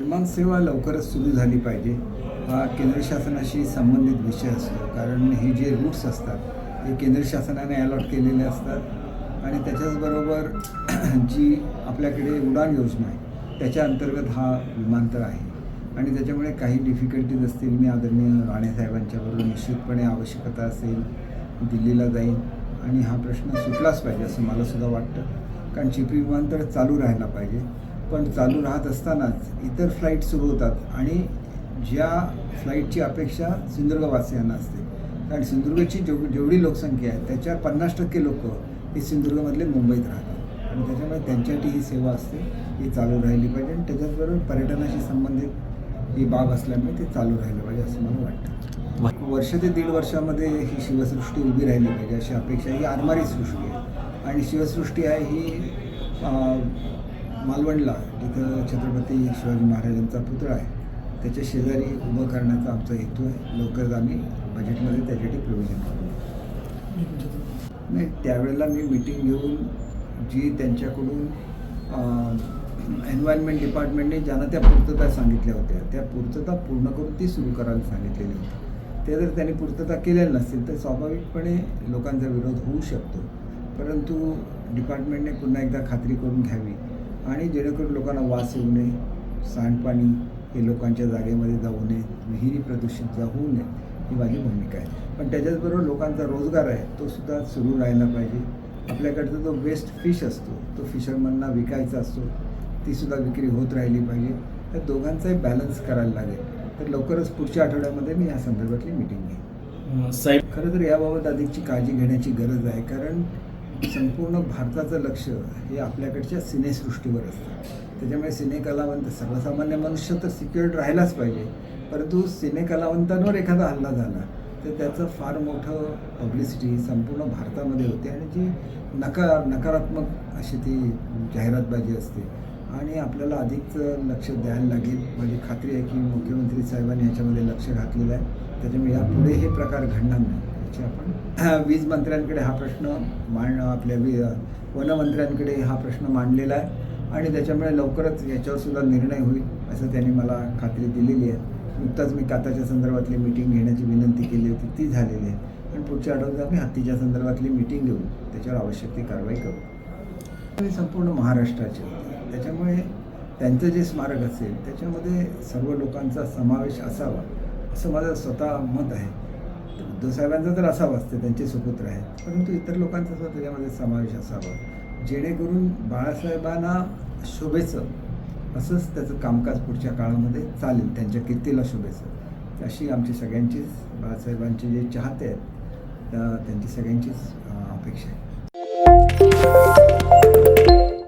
विमान सेवा लवकरच सुरू झाली पाहिजे. हा केंद्र शासनाशी संबंधित विषय असतो. कारण हे जे रूट्स असतात हे केंद्र शासनाने अलॉट केलेले असतात. आणि त्याच्याचबरोबर जी आपल्याकडे उडान योजना आहे त्याच्या अंतर्गत हा विमानतळ आहे. आणि त्याच्यामुळे काही डिफिकल्टीज असतील मी आदरणीय राणेसाहेबांच्याबरोबर निश्चितपणे आवश्यकता असेल दिल्लीला जाईन. आणि हा प्रश्न सुटलाच पाहिजे असं मला सुद्धा वाटतं. कारण चिपी विमानतळ चालू राहायला पाहिजे. पण चालू राहत असतानाच इतर फ्लाईट सुरू होतात आणि ज्या फ्लाईटची अपेक्षा सिंधुदुर्गवासियांना असते. कारण सिंधुदुर्गची जेव जेवढी लोकसंख्या आहे त्याच्या पन्नास टक्के लोक हे सिंधुदुर्गमधले मुंबईत राहतात. आणि त्याच्यामुळे त्यांच्यासाठी ही सेवा असते ही चालू राहिली पाहिजे आणि त्याच्याचबरोबर पर्यटनाशी संबंधित ही बाब असल्यामुळे ते चालू राहिलं पाहिजे असं मला वाटतं. वर्ष ते दीड वर्षामध्ये ही शिवसृष्टी उभी राहिली पाहिजे अशी अपेक्षा ही आरमारी सृष्टी आहे. आणि शिवसृष्टी आहे ही मालवणला जिथं छत्रपती शिवाजी महाराजांचा पुतळा आहे. त्याच्या शेजारी उभं करण्याचा आमचा हेतू आहे. लवकरच आम्ही बजेटमध्ये त्याच्यासाठी प्रोव्हिजन करू. नाही त्यावेळेला मी मिटिंग घेऊन जी त्यांच्याकडून एन्व्हायरमेंट डिपार्टमेंटने ज्यांना त्या पूर्तता सांगितल्या होत्या त्या पूर्तता पूर्ण करून ती सुरू करायला सांगितलेली होती. ते जर त्यांनी पूर्तता केलेल्या नसतील तर स्वाभाविकपणे लोकांचा विरोध होऊ शकतो. परंतु डिपार्टमेंटने पुन्हा एकदा खात्री करून घ्यावी. आणि जेणेकरून लोकांना वास येऊ नये सांडपाणी हे लोकांच्या जागेमध्ये जाऊ नये विहिरी प्रदूषित जा होऊ नये ही माझी भूमिका आहे. पण त्याच्याचबरोबर लोकांचा रोजगार आहे तो सुद्धा सुरू राहायला पाहिजे. आपल्याकडचा जो बेस्ट फिश असतो तो फिशरमनना विकायचा असतो ती सुद्धा विक्री होत राहिली पाहिजे. तर दोघांचाही बॅलन्स करायला लागेल. तर लवकरच पुढच्या आठवड्यामध्ये मी या संदर्भातली मिटिंग घेईन. साहेब खरं तर याबाबत अधिकची काळजी घेण्याची गरज आहे कारण संपूर्ण भारताचं लक्ष हे आपल्याकडच्या सिनेसृष्टीवर असतं. त्याच्यामुळे सिनेकलावंत सर्वसामान्य मनुष्य तर सिक्युअर्ड राहायलाच पाहिजे. परंतु सिनेकलावंतांवर एखादा हल्ला झाला तर त्याचं फार मोठं पब्लिसिटी संपूर्ण भारतामध्ये होते आणि जी नकार नकारात्मक अशी ती जाहिरातबाजी असते. आणि आपल्याला अधिक लक्ष द्यायला लागेल. माझी खात्री आहे की मुख्यमंत्री साहेबांनी याच्यामध्ये लक्ष घातलेलं आहे. त्याच्यामुळे यापुढे हे प्रकार घडणार नाही. मागच्या आपण वीज मंत्र्यांकडे हा प्रश्न मांडणं आपल्या वी वनमंत्र्यांकडे हा प्रश्न मांडलेला आहे आणि त्याच्यामुळे लवकरच याच्यावर सुद्धा निर्णय होईल असं त्यांनी मला खात्री दिलेली आहे. नुकताच मी काताच्या संदर्भातली मिटिंग घेण्याची विनंती केली होती ती झालेली आहे. आणि पुढच्या आठवड्यात आम्ही हत्तीच्या संदर्भातली मिटिंग घेऊ. त्याच्यावर आवश्यक ती कारवाई करू. आणि संपूर्ण महाराष्ट्राचे त्याच्यामुळे त्यांचं जे स्मारक असेल त्याच्यामध्ये सर्व लोकांचा समावेश असावा असं माझं स्वतः मत आहे. उद्धव साहेबांचा तर असावाच ते त्यांचे सुपुत्र आहेत. परंतु इतर लोकांचा सुद्धा त्याच्यामध्ये समावेश असावा. जेणेकरून बाळासाहेबांना शोभेचं असंच त्याचं कामकाज पुढच्या काळामध्ये चालेल त्यांच्या कीर्तीला शोभेचं अशी आमची सगळ्यांचीच बाळासाहेबांचे जे चाहते आहेत त्या त्यांची सगळ्यांचीच अपेक्षा आहे.